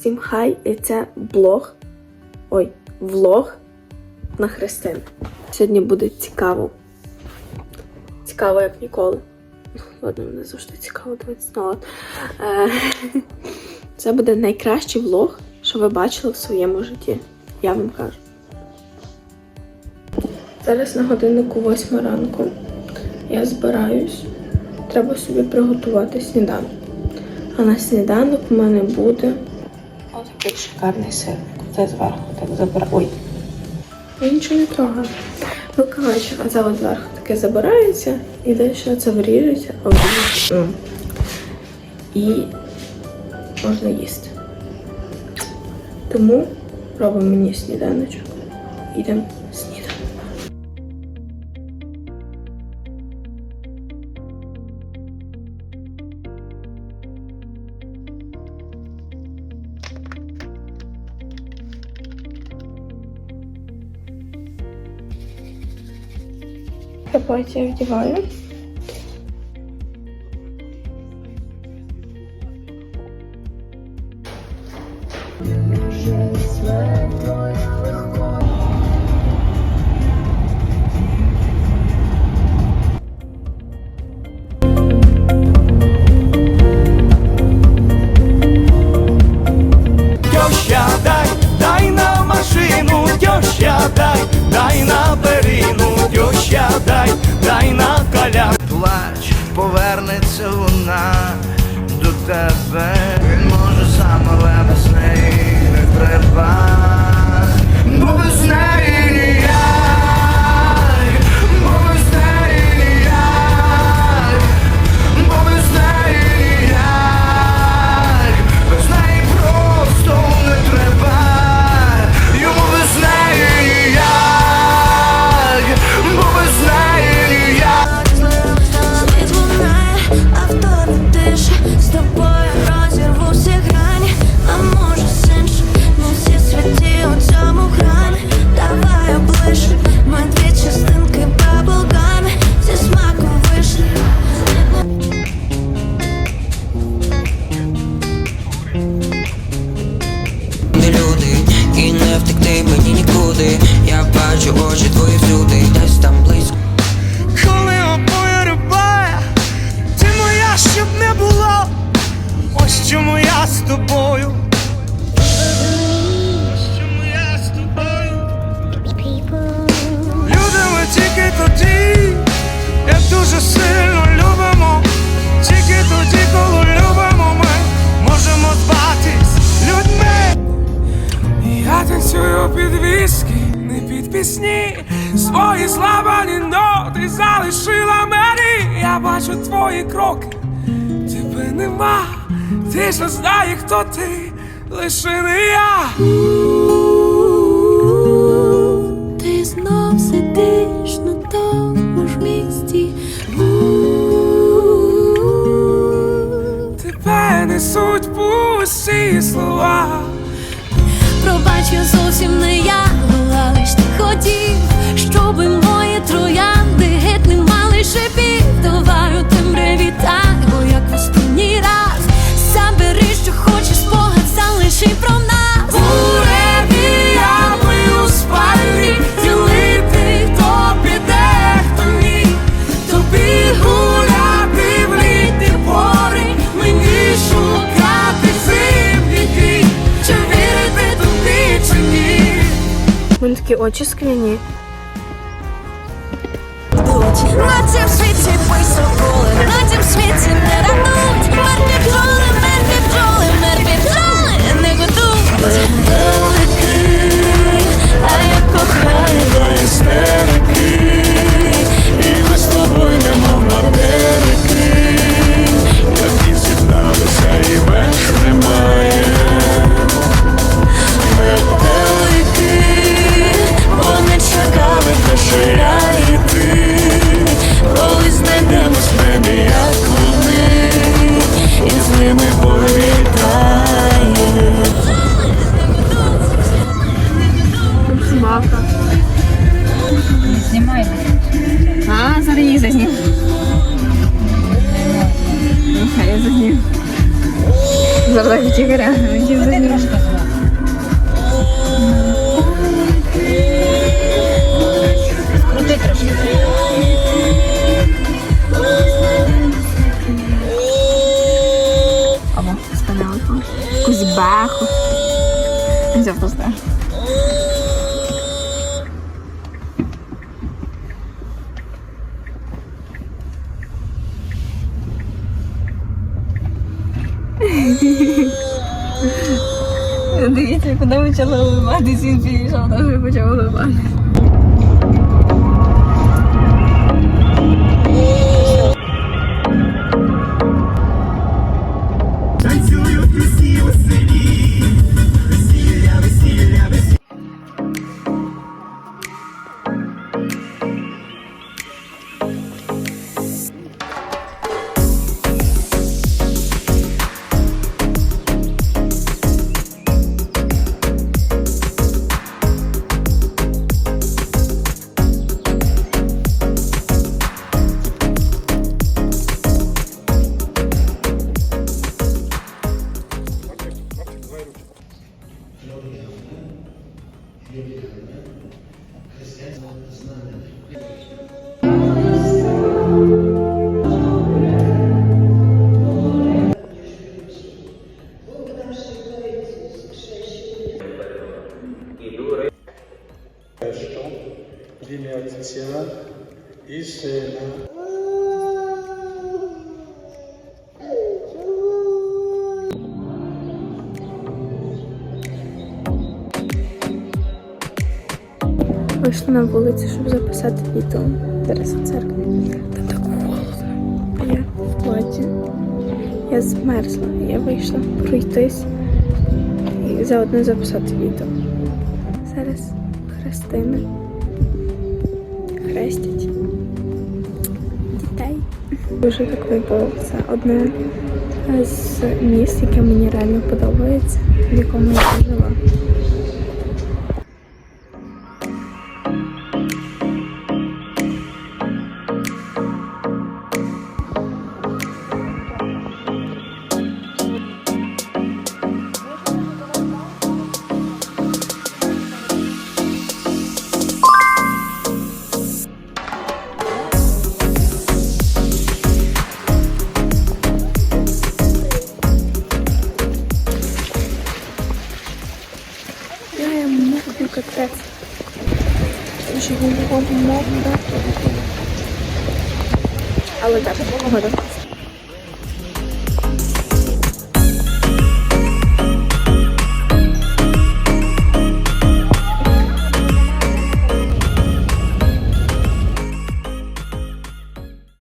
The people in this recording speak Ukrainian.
Всім хай, і це блог. Ой, влог на Христини. Сьогодні буде цікаво. Цікаво, як ніколи. Ладно, не завжди цікаво, давайте знову. Е, Це буде найкращий влог, що ви бачили в своєму житті. Я вам кажу. Зараз на годиннику 8 ранку. Я збираюсь. Треба собі приготувати сніданок. А на сніданок у мене буде ось такий шикарний сир. Це зверху так забирає. Ой. Я нічого не трогаю. Ну, коротше, а це от зверху таке забирається і далі це вріжеться, обріжеться. І можна їсти. Тому робимо мені сніданочок. Ідемо Давайте я вдіваю. Тьоща, дай, дай на машину, тьоща, дай, дай на перину, дай, дай на каля. плач, повернеться вона до тебе. Не мені нікуди. Я бачу очі твої всюди, десь там близько. Коли обоє рибає, ти моя, щоб не було. Ось чому я з тобою. Пісні. Свої слабані ноти залишила мені. Я бачу твої кроки, тебе нема. Ти ж не знає, хто ти, лише не я. Ти знов сидиш на тому ж місці Тебе несуть пусті слова. Пробач, я зовсім не мене такі очі скляні. На цім світі високоли, на цім світі не рахують. Мертві бджоли, мертві бджоли, мертві бджоли. Не годують Собака. Знімай. А, зараз її зазнім. Я зазнім. Зараз від Ігоря. Він зазнімає. Крути трошки. Або спинелку. Якусь беху. Все просто. Дивіться, куди почала улибатись, він підійшов, теж почав улибатись. І Сина Вийшла на вулицю, щоб записати відео. Зараз в церкві. Там так холодно. Я в платі. Я змерзла. Я вийшла пройтись і заодно записати відео. Зараз хрестини. Хрестять дітей. Дуже так випало. Це одне з місць, яке мені реально подобається, в якому я жила. Капець. Живу мокра. Але так, погода.